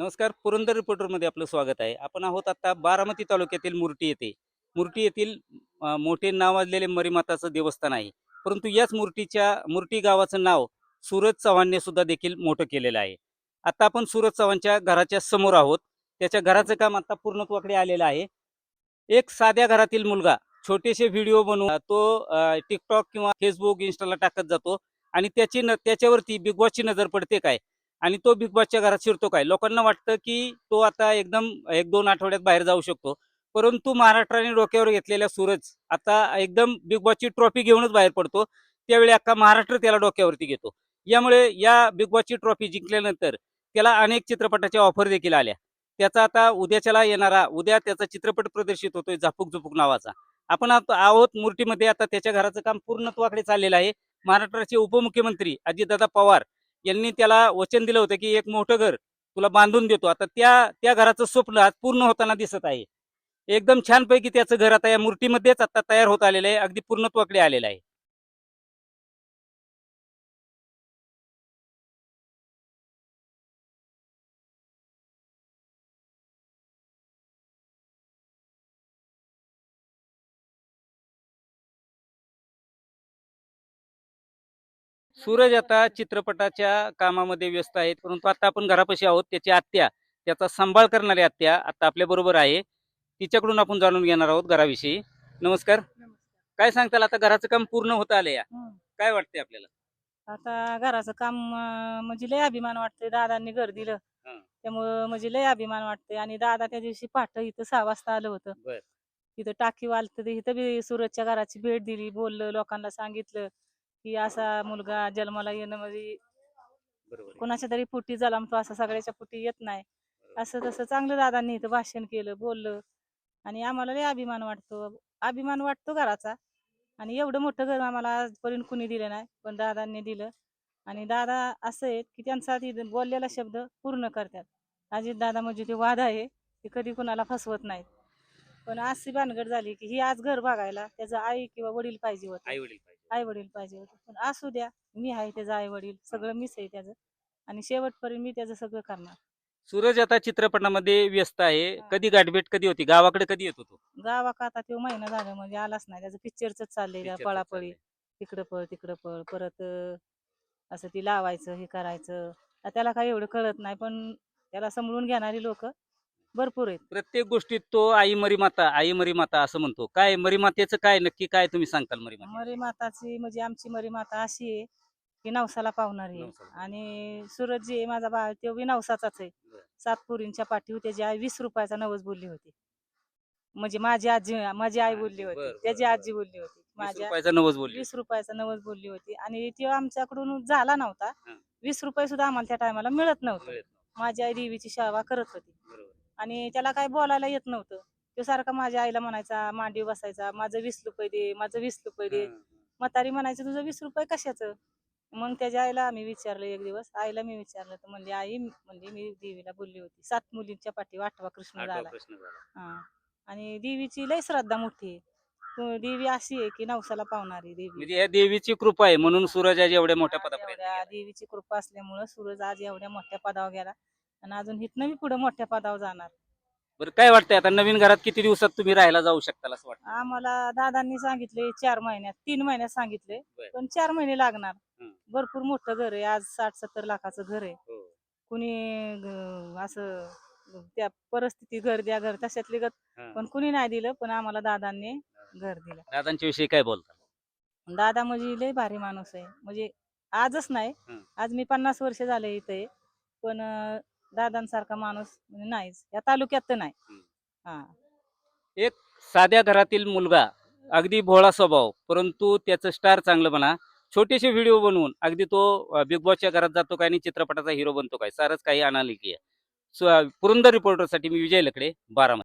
नमस्कार पुरंदर रिपोर्टरमध्ये आपलं स्वागत आहे. आपण आहोत आता बारामती तालुक्यातील मुर्टी येथे. मुर्टी येथील मोठे नावाजलेले मरीमाताचं देवस्थान आहे. परंतु याच मुर्टीच्या मुर्टी गावाचं नाव सूरज चव्हाणने सुद्धा देखील मोठं केलेलं आहे. आता आपण सूरज चव्हाणच्या घराच्या समोर आहोत. त्याच्या घराचं काम आता पूर्णत्वाकडे आलेलं आहे. एक साध्या घरातील मुलगा छोटेसे व्हिडिओ बनवून तो टिकटॉक किंवा फेसबुक इंस्टाला टाकत जातो. आणि त्याची न त्याच्यावरती बिग बॉसची नजर पडते काय? आणि तो बिग बॉसच्या घरात शिरतो काय? लोकांना वाटतं की तो आता एकदम एक दोन आठवड्यात बाहेर जाऊ शकतो. परंतु महाराष्ट्राने डोक्यावर घेतलेला सूरज आता एकदम बिग बॉसची ट्रॉफी घेऊनच बाहेर पडतो. त्यावेळी अख्खा महाराष्ट्र त्याला डोक्यावरती घेतो. यामुळे या बिग बॉसची ट्रॉफी जिंकल्यानंतर त्याला अनेक चित्रपटाच्या ऑफर देखील आल्या. त्याचा आता उद्याच्याला येणारा उद्या त्याचा चित्रपट प्रदर्शित होतोय झापूक झुपूक नावाचा. आपण आहोत मूर्तीमध्ये आता त्याच्या घराचं काम पूर्णत्वाकडे चाललेलं आहे. महाराष्ट्राचे उपमुख्यमंत्री अजितदादा पवार यांनी त्याला वचन दिलं होतं की एक मोठं घर तुला बांधून देतो. आता त्या त्या घराचं स्वप्न आज पूर्ण होताना दिसत आहे. एकदम छानपैकी त्याचं घर आता या मूर्तीमध्येच आता तयार होत आलेलं आहे. अगदी पूर्णत्वाकडे आलेलं आहे. सूरज आता चित्रपटाच्या कामामध्ये व्यस्त आहेत परंतु आता आपण घरापाशी आहोत. त्याची आत्या त्याचा सांभाळ करणारी आत्या आता आपल्या बरोबर आहे. तिच्याकडून आपण जाणून घेणार आहोत घराविषयी. नमस्कार. काय सांगताल? आता घराचं काम पूर्ण होत आलं या. काय वाटतंय आपल्याला? आता घराचं काम म्हणजे लय अभिमान वाटतंय. दादांनी घर दिलं. त्यामुळं म्हणजे लय अभिमान वाटतंय. आणि दादा त्या दिवशी पहाट इथं सहा वाजता आलं होतं. तिथं टाकी वालत. इथं बी सूरजच्या घराची भेट दिली बोललं लोकांना सांगितलं. की असा मुलगा जन्माला येणं म्हणजे कोणाच्या तरी पुटी झाला तो असं सगळ्याच्या पुटी येत नाही. असं तसं चांगलं दादांनी इथं भाषण केलं बोललं. आणि आम्हाला लय अभिमान वाटतो. अभिमान वाटतो घराचा. आणि एवढं मोठं घर आम्हाला आजपर्यंत कुणी दिलं नाही पण दादांनी दिलं. आणि दादा असं आहेत की त्यांचा ती बोललेला शब्द पूर्ण करतात. अजित दादा म्हणजे ते वाद आहे ते कधी कुणाला फसवत नाहीत. पण अशी भानगड झाली की ही आज घर बघायला त्याचं आई किंवा वडील पाहिजे होते. आई वडील आई वडील पाहिजे होते. पण असू द्या मी आहे त्याचं आई वडील सगळं मीच आहे त्याचं. आणि शेवटपर्यंत मी त्याचं सगळं करणार. सूरज आता चित्रपटामध्ये व्यस्त आहे. कधी गाठभेट कधी होती? गावाकडे कधी येत होतो? गावाक आता तो महिना झाला म्हणजे आलाच नाही. त्याचं पिक्चरच चाललंय त्या Picture चं पळापळी. चाललंय. तिकडं पळ तिकडं पळ. परत अं, असं ती लावायचं हे करायचं. आता त्याला काही एवढं कळत नाही पण त्याला समजून घेणारी लोक भरपूर आहेत प्रत्येक गोष्टीत तो आई मरी माता आई मरी माता असं म्हणतो काय मरी मातेचं काय नक्की काय तुम्ही सांगताल मरी माता मरी माताची म्हणजे आमची मरी माता अशी आहे की नवसाला पावणारी आहे नवसाला. आणि सूरज जी आहे माझा बा तो बी नवसाचाच आहे बरं. सात पुरींच्या पाठीवर त्याची आई वीस रुपयाचा नवस बोलली होती म्हणजे माझी आजी माझी आई बोलली बरं, होती बरं, त्याची बरं. आजी बोलली होती वीस माझ्या रुपयाचा नवस बोलली वीस रुपयाचा नवस बोलली होती आणि तो आमच्याकडून झाला नव्हता हं. वीस रुपये सुद्धा आम्हाला त्या टायमाला मिळत नव्हतं. माझी आई देवीची सेवा करत होती. आणि त्याला काय बोलायला येत नव्हतं. तो सारखा माझ्या आईला म्हणायचा मांडी बसायचा माझं वीस रुपये दे माझं वीस रुपये दे. म्हातारी म्हणायचं तुझं वीस रुपये कशाचं? मग त्याच्या आईला आम्ही विचारलं एक दिवस. आईला मी विचारलं तर म्हणली आई म्हणजे मी देवीला बोलली होती. सात मुलींच्या पाठी आठवा कृष्ण झाला. हा. आणि देवीची लय श्रद्धा मोठी देवी अशी आहे की नवसाला पावणारी देवी. म्हणजे या देवीची कृपा आहे म्हणून सूरज आज एवढ्या मोठ्या गेला. देवीची कृपा असल्यामुळं सूरज आज एवढ्या मोठ्या पदावर गेला. आणि अजून इथनं बी पुढे मोठ्या पदावर जाणार बरं काय वाटतंय आता नवीन घरात किती दिवसात तुम्ही राहायला जाऊ शकता असं वाटतं आम्हाला दादांनी सांगितले चार महिन्यात तीन महिन्यात सांगितले बर. पण चार महिने लागणार हं. भरपूर मोठं घर आहे आज साठ सत्तर लाखाचं घर आहे हो. कुणी ग- असं त्या परिस्थिती घर द्या घर तशातले गत हं. पण कुणी नाही दिलं पण आम्हाला दादांनी घर दिलं दादांच्या विषयी काय बोलता दादा म्हणजे लय भारी माणूस आहे म्हणजे आजच नाही हं. आज मी पन्नास वर्ष झाले इथे पण अं, दादांसारखा माणूस म्हणजे नाहीच. या तालुक्यात तर नाही. हं. हा. एक साध्या घरातील मुलगा अगदी भोळा स्वभाव परंतु त्याचं स्टार चांगलं म्हणा छोटेसे व्हिडिओ बनवून अगदी तो बिग बॉसच्या घरात जातो काय आणि चित्रपटाचा हिरो बनतो काय सारच काही अनालिकी आहे. पुरंदर रिपोर्टरसाठी मी विजय लकडे बारामती.